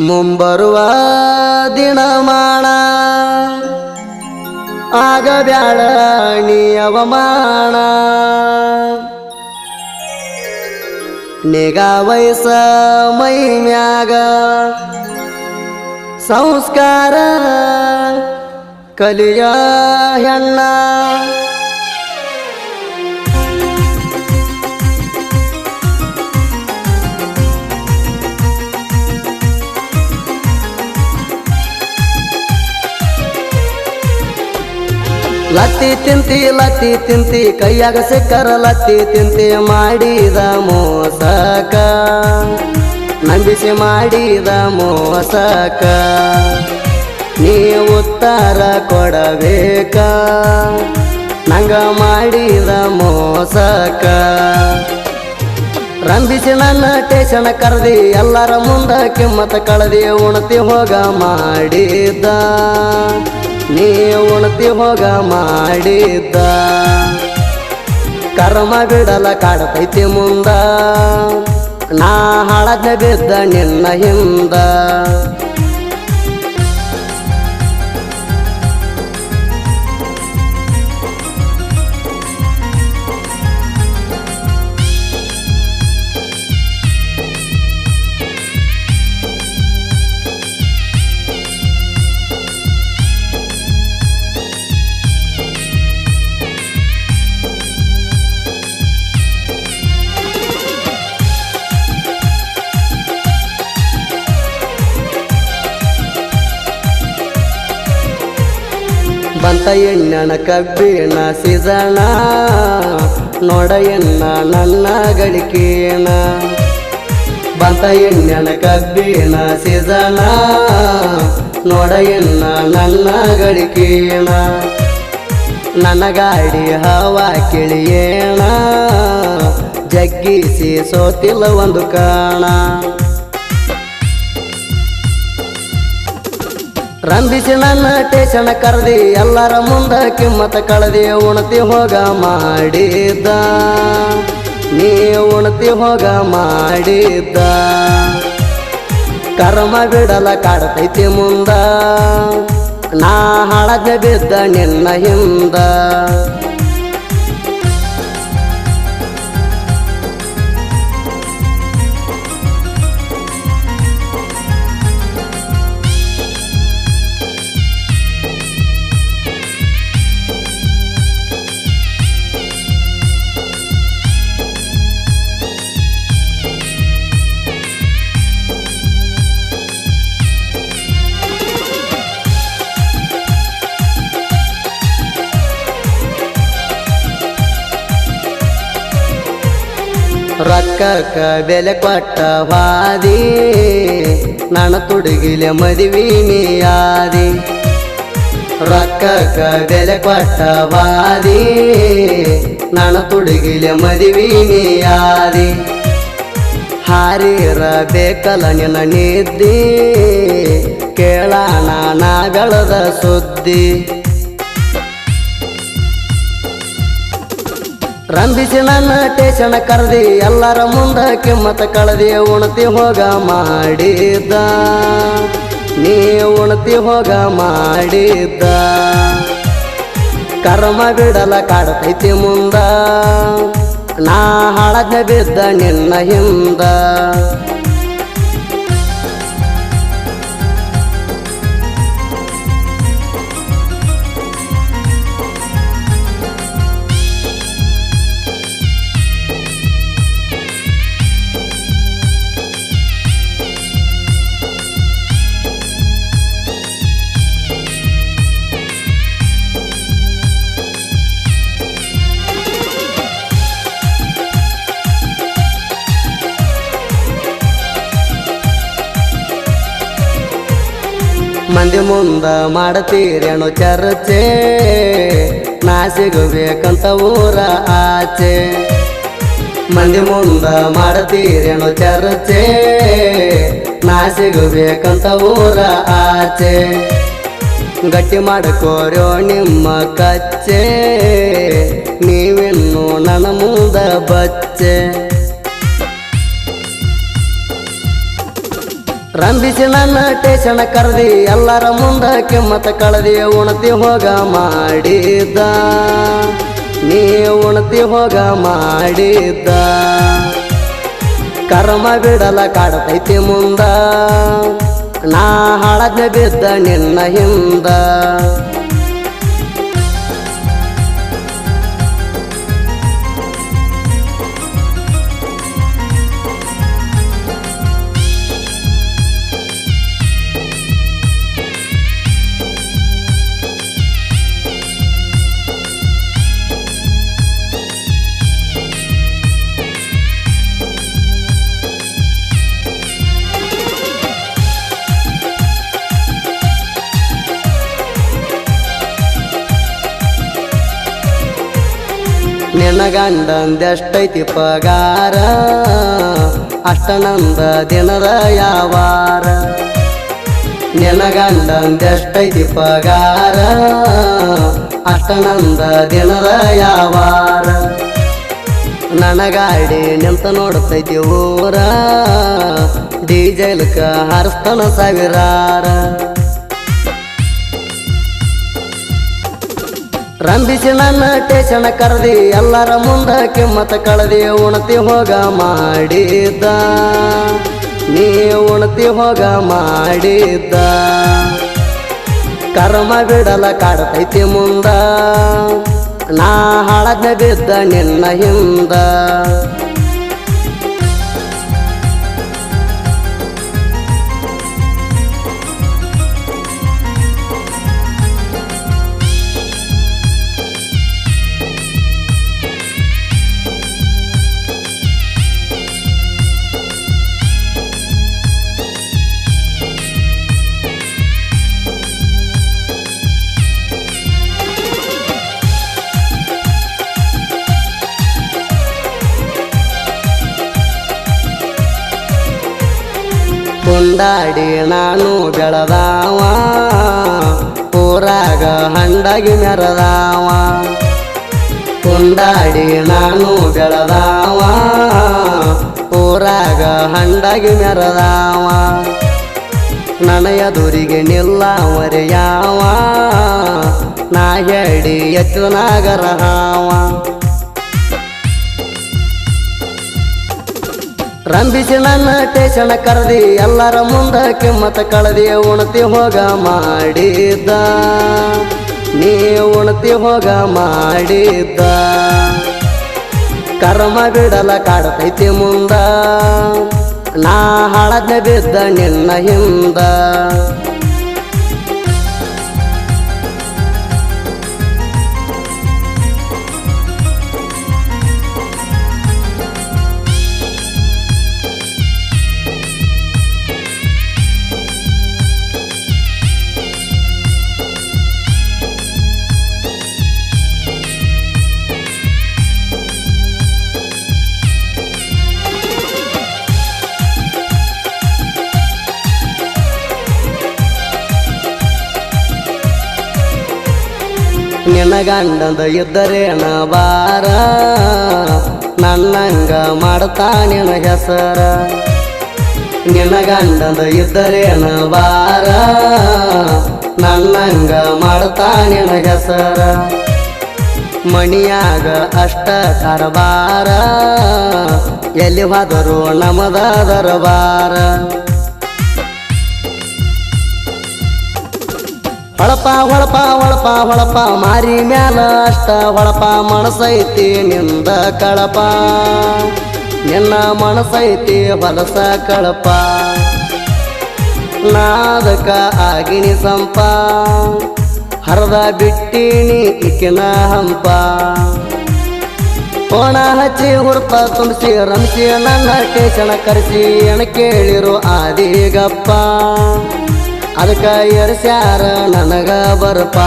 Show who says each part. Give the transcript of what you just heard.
Speaker 1: ಮುಂಬರುವ ದಿನಮಾನ ಆಗ ಬ್ಯಾಳಣಿ ಅವಮಾನ ನಿಗಾ ವಯಸ್ಸ ಮೈ ಮ್ಯಾಗ. ಸಂಸ್ಕಾರ ಕಲಿಯ ಹೆಣ್ಣ. ಲತ್ತಿ ತಿಂತಿ ಲತ್ತಿ ತಿಂತಿ, ಕೈಯಾಗ ಸಿಕ್ಕರ ಲತ್ತಿ ತಿಂತಿ ಮಾಡಿದ ಮೋಸಕ. ನಂಬಿಸಿ ಮಾಡಿದ ಮೋಸಕ. ನೀ ಉತ್ತರ ಕೊಡಬೇಕ. ನಂಗ ಮಾಡಿದ ಮೋಸಕ. ರಂಭಿಸಿ ನನ್ನ ಟೇಷನ್ ಕರೆದಿ, ಎಲ್ಲರ ಮುಂದ ಮತ ಕಳೆದಿ, ಉಣತಿ ಹೋಗ ಮಾಡಿದ್ದ ನೀ ಉಣತಿ ಹೋಗ ಮಾಡಿದ್ದ. ಕರ್ಮ ಬಿಡಲ ಕಾಡತೈತಿ ಮುಂದ. ನಾ ಹಾಳಜ್ಞ ಬಿದ್ದ ನಿನ್ನ ಹಿಂದ. ಎಣ್ಣನ ಕಬ್ಬಿಣ ಸಿಸಣ, ನೋಡ ಎನ್ನ ನನ್ನ ಗಳಿಕೇಣ ಬಂತ ಎಣ್ಣನ ಕಬ್ಬಿಣ ಸಿಸಣ, ನೋಡ ನನ್ನ ಗಳಿಕೇಣ ನನ್ನ ಗಾಡಿ ಹವಾ ಕಿಳಿಯೇಣ, ಜಗ್ಗಿಸಿ ಸೋತಿಲ್ಲ ಒಂದು ಕಾಣ. ರಂಭಿಸಿ ನನ್ನ ಟೇಷನ್ ಕರೆದಿ, ಎಲ್ಲರ ಮುಂದ ಕಿಮ್ಮತ ಕಳೆದಿ, ಉಣತಿ ಹೋಗ ಮಾಡಿದ್ದ. ನೀ ಉಣತಿ ಹೋಗ ಮಾಡಿದ್ದ. ಕರ್ಮ ಬಿಡಲ ಕಾಡ್ತೈತಿ ಮುಂದ. ನಾ ಹಾಳಜ್ಞ ಬಿದ್ದ ನಿನ್ನ ಹಿಂದ. ರೊಕ್ಕಕ್ಕ ಬೆಲೆ ಕೊಟ್ಟ ವಾದಿ ನನ್ನ ತುಡುಗಿಲೆ ಮದುವಿನಿಯಾದಿ ರೊಕ್ಕಕ್ಕ ಬೆಲೆ ಕೊಟ್ಟ ವಾದಿ ನನ್ನ ತುಡುಗಿಲೆ ಮದುವಿನಿಯಾದಿ ಹಾರಿರ ಬೇಕಲ ನಿನ್ನ ನಿದ್ದಿ ಬೆಳೆದ ಸುದ್ದಿ. ರಂಭಿಸಿ ನನ್ನ ಟೇಷನ್ ಕರೆದಿ, ಎಲ್ಲರ ಮುಂದ ಕಿಮ್ಮತ್ತ ಕಳೆದಿ, ಉಣತಿ ಹೋಗ ಮಾಡಿದ್ದ. ನೀ ಉಣತಿ ಹೋಗ ಮಾಡಿದ್ದ. ಕರ್ಮ ಬಿಡಲ ಕಾಡತೈತಿ ಮುಂದ. ನಾ ಹಾಳಜ್ಞ ಬಿದ್ದ ನಿನ್ನ ಹಿಂದ. ಮಂದಿ ಮುಂದ ಮಾಡತೀರೇನು ಚರ್ಚೆ? ನಾ ಸಿಗಬೇಕಂತ ಊರ ಆಚೆ. ಮಂದಿ ಮುಂದ ಮಾಡತೀರೇನು ಚರ್ಚೆ? ನಾ ಸಿಗಬೇಕಂತ ಊರ ಆಚೆ. ಗಟ್ಟಿ ಮಾಡ್ಕೋರ್ಯೋ ನಿಮ್ಮ ಕಚ್ಚೆ. ನೀವಿನ್ನು ನನ್ನ ಮುಂದ ಬಚ್ಚೆ. ರಂಬಿಸಿ ನನ್ನ ಟೇಷಣ ಕರೆದಿ, ಎಲ್ಲರ ಮುಂದ ಕೆಮ್ಮತ ಕಳದಿ, ಉಣತಿ ಹೋಗ ಮಾಡಿದ್ದ. ನೀ ಉಣತಿ ಹೋಗ ಮಾಡಿದ್ದ. ಕರ್ಮ ಬಿಡಲ ಕಾಡತೈತಿ ಮುಂದ, ನಾ ಹಾಳಜ್ಞೆ ಬಿದ್ದ ನಿನ್ನ ಹಿಂದ. ಗಂಡಂದೆಷ್ಟೈತಿ ಪಗಾರ? ಅಷ್ಟ ನಂದ ದಿನದ ಯಾವಾರ? ನಿನ್ನ ಗಂಡಂದೆಷ್ಟೈತಿ ಪಗಾರ? ಅಷ್ಟ ನಂದ ದಿನದ ಯಾವಾರ? ನನಗಾಡಿ ಗಾಡಿ ನಿಂತ ನೋಡ್ತೈತಿ ಊರ? ಡೀಜೆಲ್ಕ ಹರಸ್ತನ ಸಾವಿರಾರ? ರಂಬಿಸಿ ನನ್ನ ಟೇಷನ್ ಕರೆದಿ, ಎಲ್ಲರ ಮುಂದ ಕೆಮ್ಮತ ಕಳೆದಿ, ಉಣತಿ ಹೋಗ ಮಾಡಿದ್ದ. ನೀ ಉಣತಿ ಹೋಗ ಮಾಡಿದ್ದ. ಕರ್ಮ ಬಿಡಲ ಕಾಡತೈತಿ ಮುಂದ. ನಾ ಹಾಳಜ್ಞೆ ಬಿದ್ದ ನಿನ್ನ ಹಿಂದ. ಕೊಂಡಾಡಿ ನಾನು ಬೆಳದಾವ. ಊರಾಗ ಹಂಡಾಗಿ ಮೆರದಾವ. ಕೊಂಡಾಡಿ ನಾನು ಬೆಳದಾವ. ಊರಾಗ ಹಂಡಾಗಿ ಮೆರದಾವ. ನನಯ ದುರಿಗೆ ನಿಲ್ಲವರೆ ಮರೆಯಾವ ನಾ ಹೇಳಿ ಎತ್ತು ನಾಗರ ರಂಬಿಸಿ ನನ್ನ ಟೇಷಣ ಕರೆದಿ, ಎಲ್ಲರ ಮುಂದ ಮತ ಕಳದಿ, ಉಣತಿ ಹೋಗ ಮಾಡಿದ್ದ. ನೀ ಉಣತಿ ಹೋಗ ಮಾಡಿದ್ದ. ಕರ್ಮ ಬಿಡಲ ಕಾಡತೈತಿ ಮುಂದ. ನಾ ಹಳದ ಬಿದ್ದ ನಿನ್ನ ಹಿಂದ. ನಿನ್ನ ಗಂಡಂದ ಇದ್ದರೇನ ಬಾರ ನನ್ನಂಗ ಮಾಡ್ತಾನಿನ ಹೆಸರ? ನಿನ್ನ ಗಂಡಂದ ಇದ್ದರೇನ ಬಾರ ನನ್ನಂಗ ಮಾಡ್ತಾನಿನ ಹೆಸರ? ಮಣಿಯಾಗ ಅಷ್ಟ ಕರಬಾರ ಎಲ್ಲಿ ಹೋದರು ನಮದ ದರಬಾರ? ಹೊಳಪ ಹೊಳಪ ಹೊಳಪ ಹೊಳಪ ಮಾರಿ ಮ್ಯಾಲ ಅಷ್ಟ ಹೊಳಪ ಮನಸೈತಿ ನಿಂದ ಕಳಪ. ನಿನ್ನ ಮನಸೈತಿ ಹೊಲಸ ಕಳಪ. ನಾದಕ ಆಗಿನಿ ಸಂಪ. ಹರದ ಬಿಟ್ಟಿನಿ ಇಕ್ಕಿನ ಹಂಪ. ಕೋಣ ಹಚ್ಚಿ ಹುರ್ಪ ತುಂಬಿಸಿ ರಂಸಿ ನನ್ನ ಟೇಷಣ ಕರೆಸಿ ಎಣ ಕೇಳಿರು ಆದಿಗಪ್ಪ. ಅದಕ್ಕ ಎರ್ಸ್ಯಾರ ನನಗ ಬರಪ